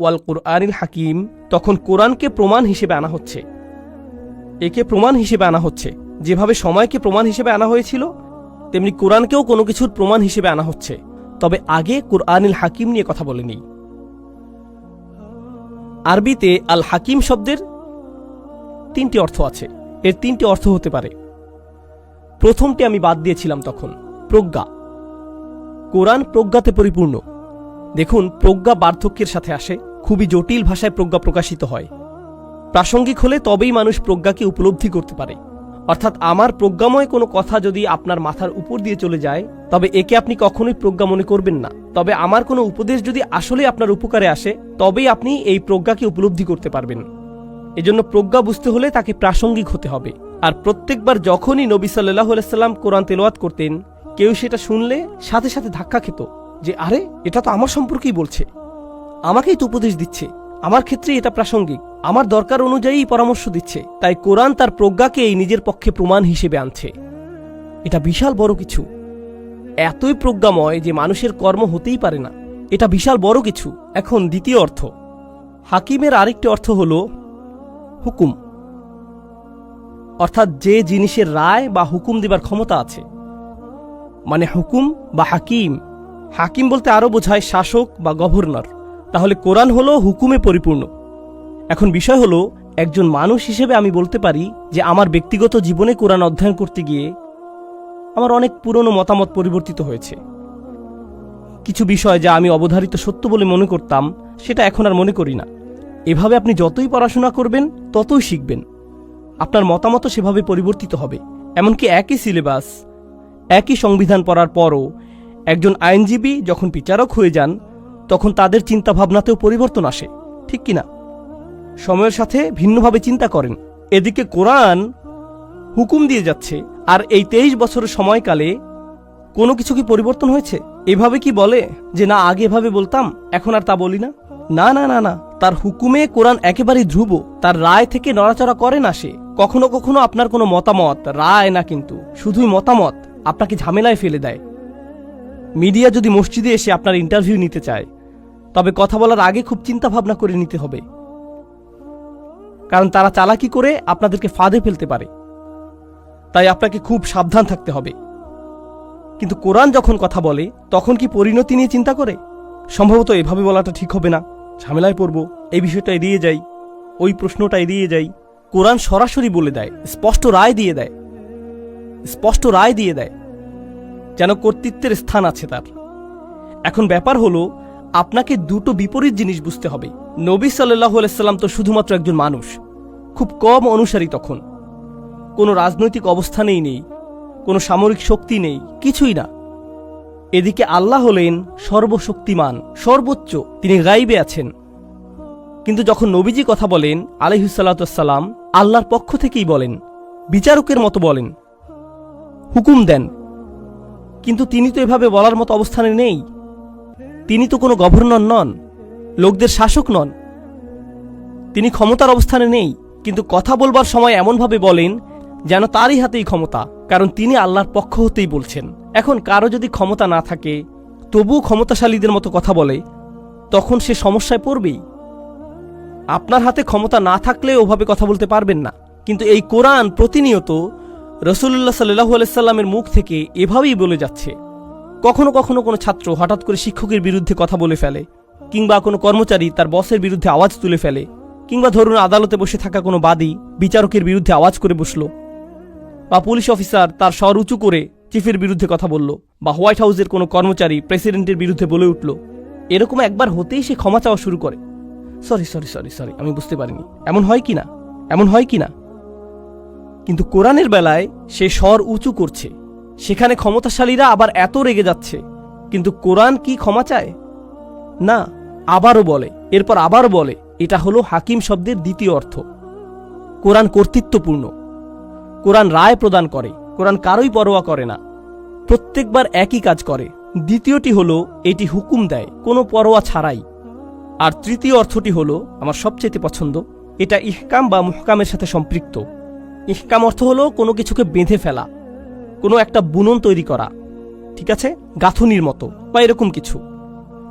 ওয়াল কুরআনিল হাকিম তখন কোরআনকে প্রমাণ হিসেবে আনা হচ্ছে। একে প্রমাণ হিসেবে আনা হচ্ছে। যেভাবে সময়কে প্রমাণ হিসেবে আনা হয়েছিল, তেমনি কোরআনকেও কোনো কিছুর প্রমাণ হিসেবে আনা হচ্ছে। তবে আগে কুরআনিল হাকিম নিয়ে কথা বলেনি। আরবিতে আল হাকিম শব্দের তিনটি অর্থ আছে। এর তিনটি অর্থ হতে পারে। প্রথমটি আমি বাদ দিয়েছিলাম তখন, প্রজ্ঞা। কোরআন প্রজ্ঞাতে পরিপূর্ণ। দেখুন, প্রজ্ঞা বার্ধক্যের সাথে আসে। খুবই জটিল ভাষায় প্রজ্ঞা প্রকাশিত হয়। প্রাসঙ্গিক হলে তবেই মানুষ প্রজ্ঞাকে উপলব্ধি করতে পারে। অর্থাৎ আমার প্রজ্ঞাময় কোনো কথা যদি আপনার মাথার উপর দিয়ে চলে যায়, তবে একে আপনি কখনোই প্রজ্ঞা মনে করবেন না। তবে আমার কোনো উপদেশ যদি আসলে আপনার উপকারে আসে, তবেই আপনি এই প্রজ্ঞাকে উপলব্ধি করতে পারবেন। এজন্য প্রজ্ঞা বুঝতে হলে তাকে প্রাসঙ্গিক হতে হবে। আর প্রত্যেকবার যখনই নবী সাল্লাহ সাল্লাম কোরআন তেলাওয়াত করতেন, কেউ সেটা শুনলে সাথে সাথে ধাক্কা খেত যে, আরে, এটা তো আমার সম্পর্কেই বলছে। আমাকেই তো উপদেশ দিচ্ছে। আমার ক্ষেত্রে এটা প্রাসঙ্গিক। আমার দরকার অনুযায়ী পরামর্শ দিচ্ছে। তাই কোরআন তার প্রজ্ঞাকেই নিজের পক্ষে প্রমাণ হিসেবে আনছে। এটা বিশাল বড় কিছু। এতই প্রজ্ঞাময় যে মানুষের কর্ম হতেই পারে না। এটা বিশাল বড় কিছু। এখন দ্বিতীয় অর্থ। হাকিমের আরেকটি অর্থ হল হুকুম। অর্থাৎ যে জিনিসের রায় বা হুকুম দেবার ক্ষমতা আছে। মানে হুকুম বা হাকিম। হাকিম বলতে আরও বোঝায় শাসক বা গভর্নর। তাহলে কোরআন হলো হুকুমে পরিপূর্ণ। এখন বিষয় হলো, একজন মানুষ হিসেবে আমি বলতে পারি যে আমার ব্যক্তিগত জীবনে কোরআন অধ্যয়ন করতে গিয়ে আমার অনেক পুরনো মতামত পরিবর্তিত হয়েছে। কিছু বিষয় যা আমি অবধারিত সত্য বলে মনে করতাম, সেটা এখন আর মনে করি না। এভাবে আপনি যতই পড়াশোনা করবেন, ততই শিখবেন। আপনার মতামত সেভাবে পরিবর্তিত হবে। এমনকি একই সিলেবাস, একই সংবিধান পড়ার পরও একজন আইনজীবী যখন বিচারক হয়ে যান তখন তাদের চিন্তাভাবনাতেও পরিবর্তন আসে, ঠিক কিনা? সময়ের সাথে ভিন্নভাবে চিন্তা করেন। এদিকে কোরআন হুকুম দিয়ে যাচ্ছে, আর এই তেইশ বছরের সময়কালে কোনো কিছু কি পরিবর্তন হয়েছে? এভাবে কি বলে যে, না, আগে এভাবে বলতাম, এখন আর তা বলি না না না না না। তার হুকুমে কোরআন একেবারেই ধ্রুব, তার রায় থেকে নড়াচড়া করে না সে। কখনো কখনো আপনার কোনো মতামত, রায় না কিন্তু, শুধুই মতামত আপনাকে ঝামেলায় ফেলে দেয়। মিডিয়া যদি মসজিদে এসে আপনার ইন্টারভিউ নিতে চায় তবে কথা বলার আগে খুব চিন্তা ভাবনা করে নিতে হবে। কারণ তারা চালাকি করে আপনাদেরকে ফাঁদে ফেলতে পারে। তাই আপনাকে খুব সাবধান থাকতে হবে। কিন্তু কোরআন যখন কথা বলে, তখন কি পরিণতি নিয়ে চিন্তা করে? সম্ভবত এভাবে বলাটা ঠিক হবে না। ঝামেলায় পড়ব, এই বিষয়টা এড়িয়ে যাই, ওই প্রশ্নটা এড়িয়ে যাই। কোরআন সরাসরি বলে দেয়, স্পষ্ট রায় দিয়ে দেয়, স্পষ্ট রায় দিয়ে দেয়, যেন কর্তৃত্বের স্থান আছে তার। এখন ব্যাপার হলো আপনাকে দুটো বিপরীত জিনিস বুঝতে হবে। নবী সাল্লাহ আলাইসাল্লাম তো শুধুমাত্র একজন মানুষ। খুব কম অনুসারী তখন। কোনো রাজনৈতিক অবস্থানেই নেই, কোনো সামরিক শক্তি নেই, কিছুই না। এদিকে আল্লাহ হলেন সর্বশক্তিমান, সর্বোচ্চ, তিনি গাইবে আছেন। কিন্তু যখন নবীজি কথা বলেন আলহিসাল্লাম আল্লাহর পক্ষ থেকেই বলেন, বিচারকের মতো বলেন, হুকুম দেন। কিন্তু তিনি তো এভাবে বলার মতো অবস্থানে নেই। তিনি তো কোনো গভর্নর নন, লোকদের শাসক নন। তিনি ক্ষমতার অবস্থানে নেই, কিন্তু কথা বলবার সময় এমনভাবে বলেন যেন তারই হাতেই ক্ষমতা, কারণ তিনি আল্লাহর পক্ষ হতেই বলছেন। এখন কারও যদি ক্ষমতা না থাকে, তবুও ক্ষমতাশালীদের মতো কথা বলে, তখন সে সমস্যায় পড়বেই। আপনার হাতে ক্ষমতা না থাকলে ওভাবে কথা বলতে পারবেন না। কিন্তু এই কোরআন প্রতিনিয়ত রসুল্লাহ সাল্লাহ আলাইসাল্লামের মুখ থেকে এভাবেই বলে যাচ্ছে। কখনো কখনো কোনো ছাত্র হঠাৎ করে শিক্ষকের বিরুদ্ধে কথা বলে ফেলে, কিংবা কোনো কর্মচারী তার বসের বিরুদ্ধে আওয়াজ তুলে ফেলে, কিংবা ধরুন আদালতে বসে থাকা কোনো বাদী বিচারকের বিরুদ্ধে আওয়াজ করে বসল, বা পুলিশ অফিসার তার স্বর উঁচু করে চিফের বিরুদ্ধে কথা বলল, বা হোয়াইট হাউসের কোনো কর্মচারী প্রেসিডেন্টের বিরুদ্ধে বলে উঠল। এরকম একবার হতেই সে ক্ষমা চাওয়া শুরু করে। সরি সরি সরি সরি, আমি বুঝতে পারিনি। এমন হয় কি না? এমন হয় কি না? কিন্তু কোরআনের বেলায় সে স্বর উঁচু করছে। সেখানে ক্ষমতাশালীরা আবার এত রেগে যাচ্ছে। কিন্তু কোরআন কি ক্ষমা চায়? না, আবারও বলে, এরপর আবারও বলে, এটা হলো হাকিম শব্দের দ্বিতীয় অর্থ। কোরআন কর্তৃত্বপূর্ণ। কোরআন রায় প্রদান করে, কোরআন কারোই পরোয়া করে না। প্রত্যেকবার একই কাজ করে। দ্বিতীয়টি হলো, এটি হুকুম দেয়, কোনো পরোয়া ছাড়াই। আর তৃতীয় অর্থটি হলো, আমার সবচেয়ে পছন্দ, এটা ইহকাম বা মুহকামের সাথে সম্পৃক্ত। ইহকাম অর্থ হলো কোনো কিছুকে বেঁধে ফেলা। কোনো একটা বুনন তৈরি করা, ঠিক আছে? গাঁথুনির মতো, বা এরকম কিছু।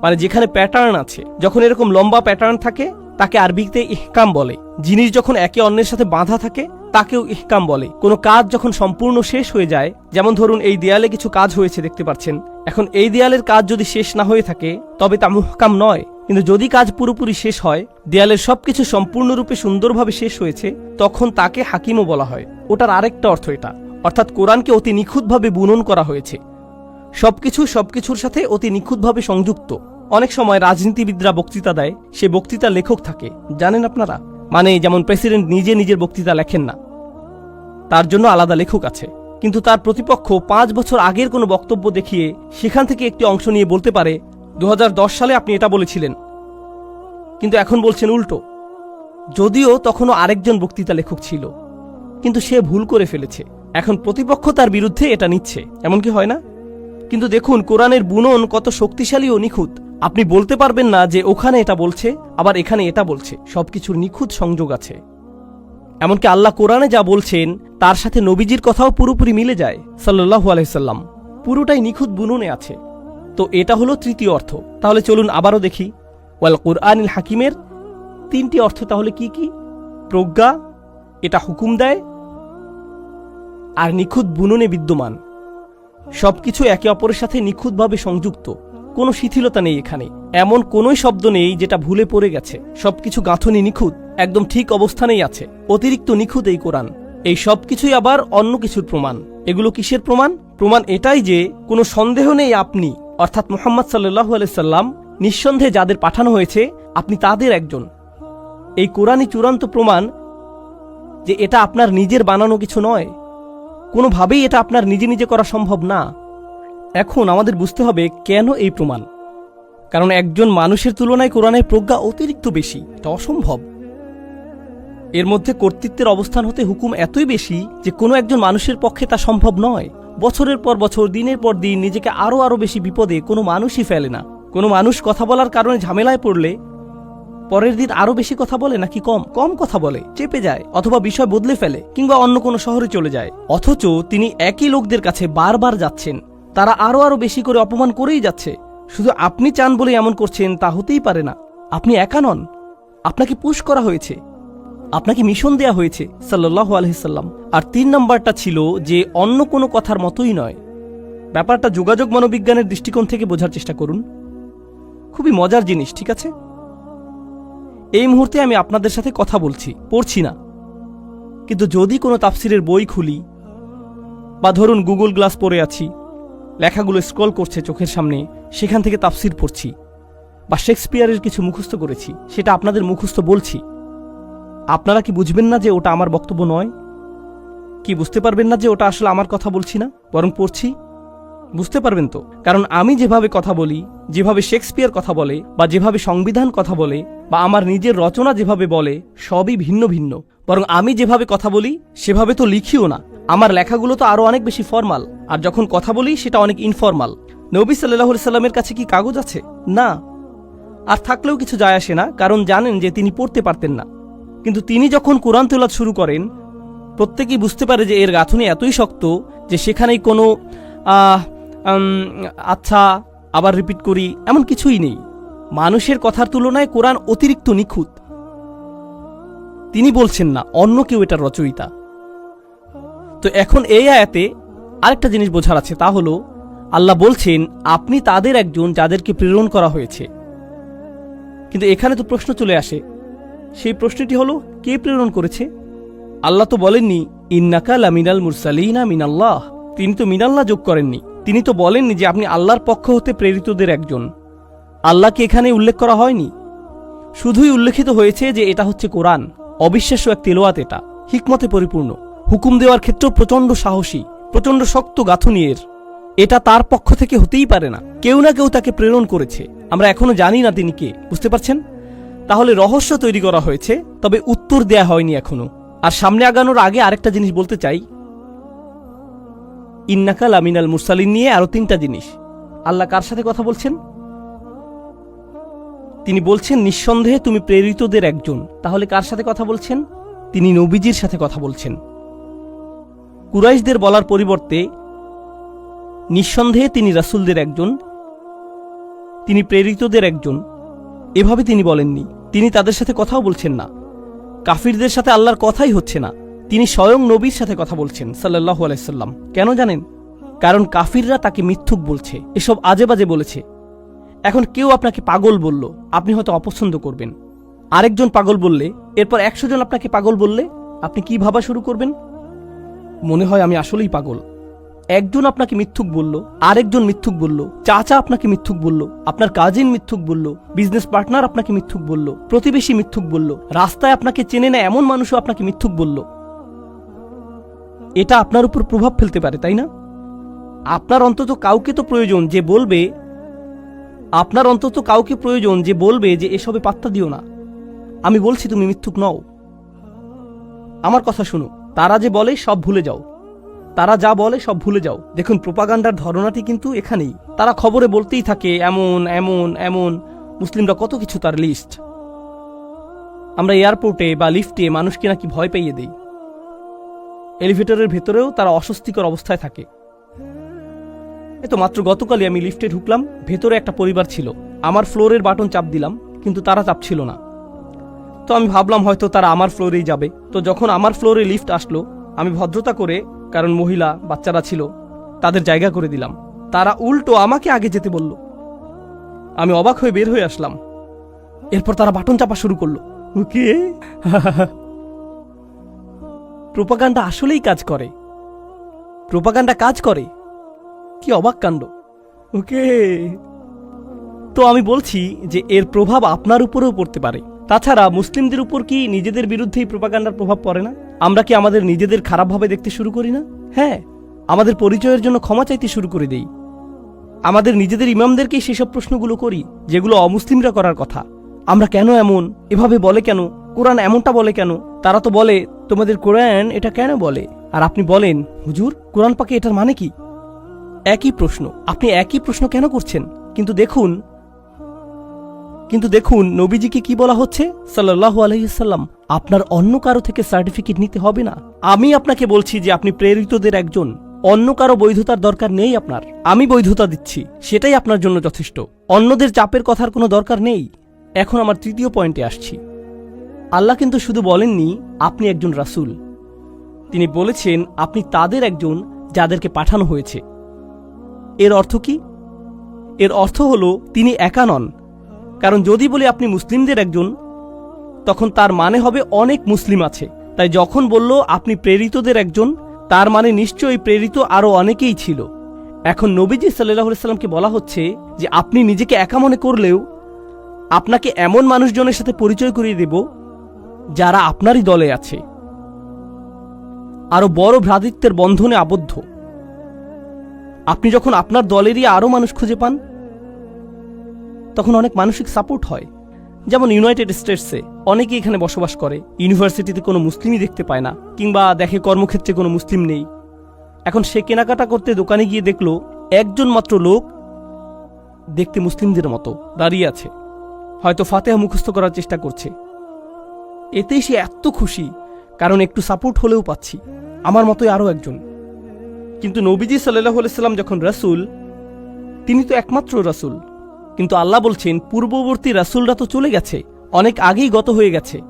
মানে যেখানে প্যাটার্ন আছে, যখন এরকম লম্বা প্যাটার্ন থাকে, তাকে আরবিতে ইহকাম বলে। জিনিস যখন একে অন্যের সাথে বাঁধা থাকে, তাকেও ইহকাম বলে। কোনো কাজ যখন সম্পূর্ণ শেষ হয়ে যায়, যেমন ধরুন এই দেয়ালে কিছু কাজ হয়েছে, দেখতে পাচ্ছেন। এখন এই দেয়ালের কাজ যদি শেষ না হয়ে থাকে, তবে তা মুহকাম নয়। কিন্তু যদি কাজ পুরোপুরি শেষ হয়, দেয়ালের সবকিছু সম্পূর্ণরূপে সুন্দরভাবে শেষ হয়েছে, তখন তাকে হাকিমও বলা হয়। ওটার আরেকটা অর্থ এটা। অর্থাৎ কোরআনকে অতি নিখুঁতভাবে বুনন করা হয়েছে। সবকিছু সবকিছুর সাথে অতি নিখুঁতভাবে সংযুক্ত। অনেক সময় রাজনীতিবিদরা বক্তৃতা দেয়, সে বক্তৃতা লেখক থাকে। জানেন আপনারা? মানে যেমন প্রেসিডেন্ট নিজে নিজের বক্তৃতা লেখেন না। তার জন্য আলাদা লেখক আছে। কিন্তু তার প্রতিপক্ষ পাঁচ বছর আগের কোনো বক্তব্য দেখিয়ে সেখান থেকে একটি অংশ নিয়ে বলতে পারে দু হাজার দশ সালে আপনি এটা বলেছিলেন। কিন্তু এখন বলছেন উল্টো। যদিও তখনও আরেকজন বক্তৃতা লেখক ছিল। কিন্তু সে ভুল করে ফেলেছে। এখন প্রতিপক্ষ তার বিরুদ্ধে এটা নিচ্ছে। এমন কি হয় না? কিন্তু দেখুন, কোরআনের বুনন কত শক্তিশালী ও নিখুঁত। আপনি বলতে পারবেন না যে ওখানে এটা বলছে, আবার এখানে এটা বলছে। সবকিছুর নিখুঁত সংযোগ আছে। এমনকি আল্লাহ কোরআনে যা বলছেন, তার সাথে নবীজির কথাও পুরোপুরি মিলে যায় সাল্লাহু আলাইসাল্লাম পুরোটাই নিখুঁত বুননে আছে। তো এটা হলো তৃতীয় অর্থ। তাহলে চলুন আবারও দেখি। ওয়াল কোরআনিল হাকিমের তিনটি অর্থ তাহলে কি কি? প্রজ্ঞা, এটা হুকুম দেয় আর নিখুঁত বুননে বিদ্যমান। সবকিছু একে অপরের সাথে নিখুঁতভাবে সংযুক্ত। কোনো শিথিলতা নেই এখানে। এমন কোনোই শব্দ নেই যেটা ভুলে পড়ে গেছে। সবকিছু গাঁথনি নিখুঁত, একদম ঠিক অবস্থানেই আছে। অতিরিক্ত নিখুঁত এই কোরআন। এই সব কিছুই আবার অন্য কিছুর প্রমাণ। এগুলো কিসের প্রমাণ? প্রমাণ এটাই যে, কোনো সন্দেহ নেই আপনি, অর্থাৎ মোহাম্মদ সাল্লাহ সাল্লাম, নিঃসন্দেহে যাদের পাঠানো হয়েছে, আপনি তাদের একজন। এই কোরআনই চূড়ান্ত প্রমাণ যে এটা আপনার নিজের বানানো কিছু নয়। কোনোভাবেই এটা আপনার নিজে নিজে করা সম্ভব না। এখন আমাদের বুঝতে হবে কেন এই প্রমাণ। কারণ একজন মানুষের তুলনায় কোরআনের প্রজ্ঞা অতিরিক্ত বেশি। এটা অসম্ভব। এর মধ্যে কর্তৃত্বের অবস্থান হতে হুকুম এতই বেশি যে কোনো একজন মানুষের পক্ষে তা সম্ভব নয়। বছরের পর বছর, দিনের পর দিন নিজেকে আরও আরও বেশি বিপদে কোনো মানুষই ফেলে না। কোনো মানুষ কথা বলার কারণে ঝামেলায় পড়লে পরের দিন আরও বেশি কথা বলে নাকি কম? কম কথা বলে, চেপে যায়, অথবা বিষয় বদলে ফেলে, কিংবা অন্য কোনো শহরে চলে যায়। অথচ তিনি একই লোকদের কাছে বারবার যাচ্ছেন। তারা আরও আরও বেশি করে অপমান করেই যাচ্ছে। শুধু আপনি চান বলে এমন করছেন, তা হতেই পারে না। আপনি একা নন। আপনাকে পুশ করা হয়েছে। আপনাকে মিশন দেয়া হয়েছে সাল্লাহ আলহিসাল্লাম আর তিন নম্বরটা ছিল যে, অন্য কোনো কথার মতোই নয়। ব্যাপারটা যোগাযোগ মনোবিজ্ঞানের দৃষ্টিকোণ থেকে বোঝার চেষ্টা করুন। খুবই মজার জিনিস, ঠিক আছে? এই মুহূর্তে আমি আপনাদের সাথে কথা বলছি, পড়ছি না। কিন্তু যদি কোনো তাফসিরের বই খুলি, বা ধরুন গুগল গ্লাস পরে আছি, লেখাগুলো স্ক্রল করছে চোখের সামনে, সেখান থেকে তাফসির পড়ছি, বা শেক্সপিয়ারের কিছু মুখস্থ করেছি, সেটা আপনাদের মুখস্থ বলছি। আপনারা কি বুঝবেন না যে ওটা আমার বক্তব্য নয়? কি বুঝতে পারবেন না যে ওটা আসলে আমার কথা বলছি না, বরং পড়ছি? বুঝতে পারবেন তো? কারণ আমি যেভাবে কথা বলি, যেভাবে শেক্সপিয়ার কথা বলে, বা যেভাবে সংবিধান কথা বলে, বা আমার নিজের রচনা যেভাবে বলে, সবই ভিন্ন ভিন্ন। বরং আমি যেভাবে কথা বলি, সেভাবে তো লিখিও না। আমার লেখাগুলো তো আরও অনেক বেশি ফর্মাল। আর যখন কথা বলি, সেটা অনেক ইনফর্মাল। নবী সাল্লাহ সাল্লামের কাছে কি কাগজ আছে? না। আর থাকলেও কিছু যায় আসে না, কারণ জানেন যে তিনি পড়তে পারতেন না। কিন্তু তিনি যখন কোরআন তেলাত শুরু করেন, প্রত্যেকেই বুঝতে পারে যে এর গাঁথনি এতই শক্ত যে সেখানেই কোনো আচ্ছা আবার রিপিট করি, এমন কিছুই নেই। মানুষের কথার তুলনায় কোরআন অতিরিক্ত নিখুঁত। তিনি বলছেন না, অন্য কেউ এটার রচয়িতা। তো এখন এই আয়াতে আরেকটা জিনিস বোঝার আছে, তা হলো, আল্লাহ বলছেন, আপনি তাদের একজন যাদেরকে প্রেরণ করা হয়েছে। কিন্তু এখানে তো প্রশ্ন চলে আসে। সেই প্রশ্নটি হলো, কে প্রেরণ করেছে? আল্লাহ তো বলেননি, ইন্নাকা লামিনাল মুরসালিনা মিনাল্লাহ। তিনি তো মিনাল্লাহ যোগ করেননি। তিনি তো বলেননি যে আপনি আল্লাহর পক্ষ হতে প্রেরিতদের একজন। আল্লাহকে এখানে উল্লেখ করা হয়নি? শুধুই উল্লেখিত হয়েছে যে এটা হচ্ছে কোরআন। অবিশ্বাস্য এক তেলোয়াত এটা। হিকমতে পরিপূর্ণ। হুকুম দেওয়ার ক্ষেত্রেও প্রচণ্ড সাহসী, প্রচণ্ড শক্ত গাঁথনি এর। এটা তার পক্ষ থেকে হতেই পারে না। কেউ না কেউ তাকে প্রেরণ করেছে। আমরা এখনও জানি না তিনি কে। বুঝতে পারছেন? তাহলে রহস্য তৈরি করা হয়েছে, তবে উত্তর দেয়া হয়নি এখনও। আর সামনে আগানোর আগে আরেকটা জিনিস বলতে চাই। ইন্নাকাল আমিনাল মুরসালিন নিয়ে আরও তিনটা জিনিস। আল্লাহ কার সাথে কথা বলছেন? তিনি বলছেন, নিঃসন্দেহে তুমি প্রেরিতদের একজন। তাহলে কার সাথে কথা বলছেন? তিনি নবীজির সাথে কথা বলছেন। কুরাইশদের বলার পরিবর্তে, নিঃসন্দেহে তিনি রাসূলদের একজন, তিনি প্রেরিতদের একজন। এভাবে তিনি বলেননি। তিনি তাদের সাথে কথাও বলছেন না। কাফিরদের সাথে আল্লাহর কথাই হচ্ছে না। তিনি স্বয়ং নবীর সাথে কথা বলছেন সাল্লাহ আলাইসাল্লাম কেন জানেন? কারণ কাফিররা তাকে মিথ্যুক বলছে, এসব আজে বাজে বলেছে। এখন কেউ আপনাকে পাগল বলল, আপনি হয়তো অপছন্দ করবেন। আরেকজন পাগল বললে, এরপর একশো জন আপনাকে পাগল বললে, আপনি কি ভাবা শুরু করবেন? মনে হয় আমি আসলেই পাগল। একজন আপনাকে মিথ্যুক বলল, আরেকজন মিথ্যুক বলল, চাচা আপনাকে মিথ্যুক বলল, আপনার কাজিন মিথ্যুক বলল বিজনেস পার্টনার আপনাকে মিথ্যুক বলল, প্রতিবেশী মিথ্যুক বলল, রাস্তায় আপনাকে চেনে না এমন মানুষও আপনাকে মিথ্যুক বলল। এটা আপনার উপর প্রভাব ফেলতে পারে, তাই না? আপনার অন্তত কাউকে তো প্রয়োজন যে বলবে, আপনার অন্তত কাউকে প্রয়োজন যে বলবে যে এসবে পাত্তা দিও না। আমি বলছি তুমি মিথ্যুক নও। আমার কথা শুনো, তারা যে বলে সব ভুলে যাও। তারা যা বলে সব ভুলে যাও। দেখুন, প্রোপাগান্ডার ধারণাটি কিন্তু এখানেই। তারা খবরে বলতেই থাকে, এমন এমন এমন। মুসলিমরা কত কিছু তার লিস্ট আমরা এয়ারপোর্টে বা লিফটে মানুষকে নাকি ভয় পাইয়ে দেই। এলিভেটরের ভেতরেও তারা অস্বস্তিকর অবস্থায় থাকে। এ তো মাত্র গতকালই আমি লিফটে ঢুকলাম, ভেতরে একটা পরিবার ছিল। আমার ফ্লোরের বাটন চাপ দিলাম, কিন্তু তারা চাপ ছিল না। তো আমি ভাবলাম হয়তো তারা আমার ফ্লোরেই যাবে। তো যখন আমার ফ্লোরে লিফট আসলো, আমি ভদ্রতা করে, কারণ মহিলা, বাচ্চারা ছিল, তাদের জায়গা করে দিলাম। তারা উল্টো আমাকে আগে যেতে বলল। আমি অবাক হয়ে বের হয়ে আসলাম। এরপর তারা বাটন চাপা শুরু করল। ওকে প্রোপাগান্ডা আসলেই কাজ করে। প্রোপাগান্ডা কাজ করে? কি অবাক কাণ্ড। ওকে। তো আমি বলছি যে এর প্রভাব আপনার উপরেও পড়তে পারে। তাছাড়া মুসলিমদের উপর কি নিজেদের বিরুদ্ধেই প্রোপাগান্ডার প্রভাব পড়ে না? আমরা কি আমাদের নিজেদের খারাপভাবে দেখতে শুরু করি না? হ্যাঁ আমাদের পরিচয়ের জন্য ক্ষমা চাইতে শুরু করে দেই। আমাদের নিজেদের ইমামদেরকেই সেসব প্রশ্নগুলো করি, যেগুলো অমুসলিমরা করার কথা। আমরা কেন এমন? এভাবে বলে কেন? কোরআন এমনটা বলে কেন? তারা তো বলে তোমাদের কোরআন এটা কেন বলে? আর আপনি বলেন, হুজুর, কোরআন পাকে এটার মানে কি? একই প্রশ্ন, আপনি একই প্রশ্ন কেন করছেন? কিন্তু দেখুন কিন্তু দেখুন, নবীজিকে কি বলা হচ্ছে? সাল্লাহু আলহিসাল্লাম আপনার অন্য কারও থেকে সার্টিফিকেট নিতে হবে না। আমি আপনাকে বলছি যে আপনি প্রেরিতদের একজন। অন্য কারও বৈধতার দরকার নেই আপনার। আমি বৈধতা দিচ্ছি, সেটাই আপনার জন্য যথেষ্ট। অন্যদের চাপের কথার কোনো দরকার নেই। এখন আমার তৃতীয় পয়েন্টে আসছি। আল্লাহ কিন্তু শুধু বলেননি, আপনি একজন রাসূল। তিনি বলেছেন, আপনি তাদের একজন যাদেরকে পাঠানো হয়েছে। এর অর্থ কি? এর অর্থ হল, তিনি একা নন। কারণ যদি বলি আপনি মুসলিমদের একজন, তখন তার মানে হবে অনেক মুসলিম আছে। তাই যখন বলল, আপনি প্রেরিতদের একজন, তার মানে নিশ্চয়ই প্রেরিত আরও অনেকেই ছিল। এখন নবীজি সাল্লাহ সাল্লামকে বলা হচ্ছে যে, আপনি নিজেকে একা মনে করলেও, আপনাকে এমন মানুষজনের সাথে পরিচয় করিয়ে দেব যারা আপনারই দলে আছে। আরও বড় ভ্রাতৃত্বের বন্ধনে আবদ্ধ। আপনি যখন আপনার দলেরই আরও মানুষ খুঁজে পান, তখন অনেক মানসিক সাপোর্ট হয়। যেমন ইউনাইটেড স্টেটসে অনেকে এখানে বসবাস করে, ইউনিভার্সিটিতে কোনো মুসলিমই দেখতে পায় না, কিংবা দেখে কর্মক্ষেত্রে কোনো মুসলিম নেই। এখন সে কেনাকাটা করতে দোকানে গিয়ে দেখল, একজন মাত্র লোক দেখতে মুসলিমদের মতো দাঁড়িয়ে আছে। হয়তো ফাতেহা মুখস্থ করার চেষ্টা করছে। এতেই সে এত খুশি, কারণ একটু সাপোর্ট হলেও পাচ্ছি, আমার মতোই আরও একজন। কিন্তু নবীজি সাল্লাহ সাল্লাম যখন রাসূল, তিনি তো একমাত্র রাসূল। কিন্তু আল্লাহ বলছেন, পূর্ববর্তী রাসূলরা তো চলে গেছে, অনেক আগেই গত হয়ে গেছে।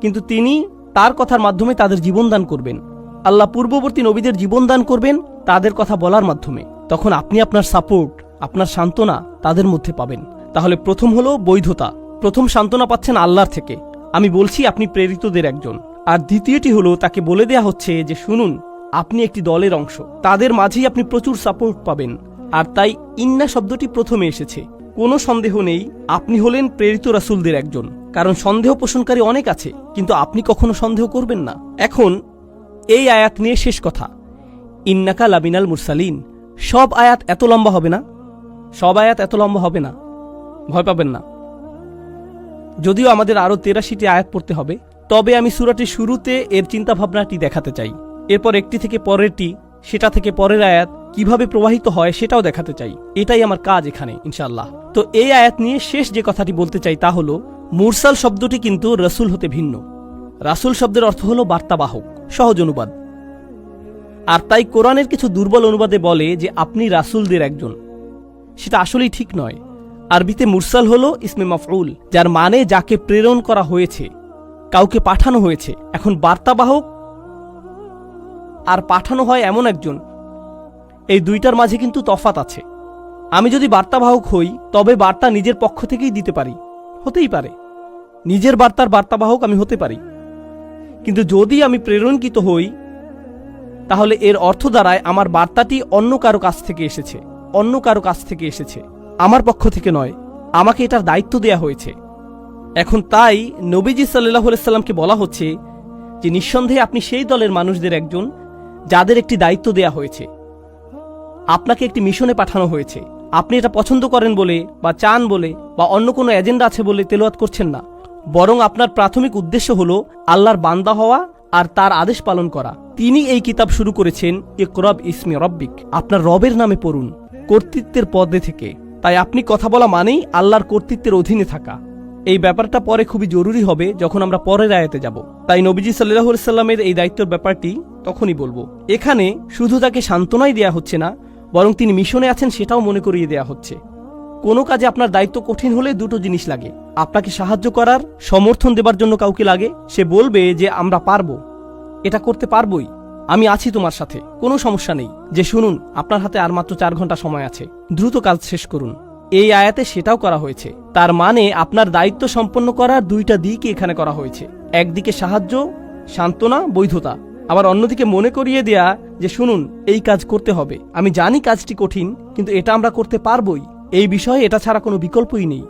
কিন্তু তিনি তার কথার মাধ্যমে তাদের জীবন দান করবেন। আল্লাহ পূর্ববর্তী নবীদের জীবন দান করবেন তাদের কথা বলার মাধ্যমে। তখন আপনি আপনার সাপোর্ট আপনার সান্ত্বনা তাদের মধ্যে পাবেন। তাহলে প্রথম হলো বৈধতা। প্রথম সান্ত্বনা পাচ্ছেন আল্লাহর থেকে। আমি বলছি আপনি প্রেরিতদের একজন। আর দ্বিতীয়টি হলো, তাকে বলে দেয়া হচ্ছে যে, শুনুন, আপনি একটি দলের অংশ। তাদের মাঝেই আপনি প্রচুর সাপোর্ট পাবেন। আর তাই ইন্না শব্দটি প্রথমে এসেছে। কোনো সন্দেহ নেই, আপনি হলেন প্রেরিত রাসুলদের একজন। কারণ সন্দেহ পোষণকারী অনেক আছে, কিন্তু আপনি কখনো সন্দেহ করবেন না। এখন, এই আয়াত নিয়ে শেষ কথা। ইন্নাকা লাবিনাল মুরসালিন। সব আয়াত এত লম্বা হবে না? সব আয়াত এত লম্বা হবে না? ভয় পাবেন না। যদিও আমাদের আরও তেরাশিটি আয়াত পড়তে হবে, তবে আমি সুরাটির শুরুতে এর চিন্তাভাবনাটি দেখাতে চাই। এরপর একটি থেকে পরেরটি, সেটা থেকে পরের আয়াত কীভাবে প্রবাহিত হয় সেটাও দেখাতে চাই। এটাই আমার কাজ এখানে ইনশাল্লাহ তো এই আয়াত নিয়ে শেষ যে কথাটি বলতে চাই তা হলো, মুরসাল শব্দটি কিন্তু রসুল হতে ভিন্ন। রাসুল শব্দের অর্থ হলো বার্তাবাহক, সহজ অনুবাদ। আর তাই কোরআনের কিছু দুর্বল অনুবাদে বলে যে আপনি রাসুলদের একজন। সেটা আসলেই ঠিক নয়। আরবিতে মুরসাল হলো ইসমে মাফউল, যার মানে যাকে প্রেরণ করা হয়েছে, কাউকে পাঠানো হয়েছে। এখন বার্তাবাহক, আর পাঠানো হয় এমন একজন। এই দুইটার মাঝে কিন্তু তফাত আছে। আমি যদি বার্তাবাহক হই, তবে বার্তা নিজের পক্ষ থেকেই দিতে পারি। হতেই পারে। নিজের বার্তার বার্তাবাহক আমি হতে পারি। কিন্তু যদি আমি প্রেরণকৃত হই, তাহলে এর অর্থ দ্বারায় আমার বার্তাটি অন্য কারও কাছ থেকে এসেছে। অন্য কারও কাছ থেকে এসেছে। আমার পক্ষ থেকে নয়, আমাকে এটার দায়িত্ব দেয়া হয়েছে। এখন তাই নবীজি সাল্লাহ সাল্লামকে বলা হচ্ছে যে নিঃসন্দেহে আপনি সেই দলের মানুষদের একজন যাদের একটি দায়িত্ব দেয়া হয়েছে। আপনাকে একটি মিশনে পাঠানো হয়েছে। আপনি এটা পছন্দ করেন বলে বা চান বলে বা অন্য কোনো এজেন্ডা আছে বলে তেলোয়াত করছেন না। বরং আপনার প্রাথমিক উদ্দেশ্য হল আল্লাহর বান্দা হওয়া আর তার আদেশ পালন করা। তিনি এই কিতাব শুরু করেছেন, ইকরব ইসমি রব্বিক। আপনার রবের নামে পড়ুন কর্তৃত্বের পদে থেকে। তাই আপনি কথা বলা মানেই আল্লাহর কর্তৃত্বের অধীনে থাকা। এই ব্যাপারটা পরে খুবই জরুরি হবে যখন আমরা পরের আয়াতে যাব। তাই নবীজি সাল্লাহ সাল্লামের এই দায়িত্বের ব্যাপারটি তখনই বলব। এখানে শুধু তাকে সান্ত্বনাই দেয়া হচ্ছে না, বরং তিনি মিশনে আছেন সেটাও মনে করিয়ে দেয়া হচ্ছে। কোনো কাজে আপনার দায়িত্ব কঠিন হলে দুটো জিনিস লাগে। আপনাকে সাহায্য করার, সমর্থন দেবার জন্য কাউকে লাগে। সে বলবে যে, আমরা পারব। এটা করতে পারবোই। আমি আছি তোমার সাথে, কোনো সমস্যা নেই। যে শুনুন, আপনার হাতে আর মাত্র চার ঘণ্টা সময় আছে। দ্রুত কাজ শেষ করুন। এই আয়াতে সেটাও করা হয়েছে। তার মানে আপনার দায়িত্ব সম্পন্ন করার দুইটা দিকই এখানে করা হয়েছে। একদিকে সাহায্য, সান্ত্বনা, বৈধতা। আবার অন্যদিকে মনে করিয়ে দেয়া যে শুনুন, এই কাজ করতে হবে। আমি জানি কাজটি কঠিন, কিন্তু এটা আমরা করতে পারবই। এই বিষয়ে এটা ছাড়া কোনো বিকল্পই নেই।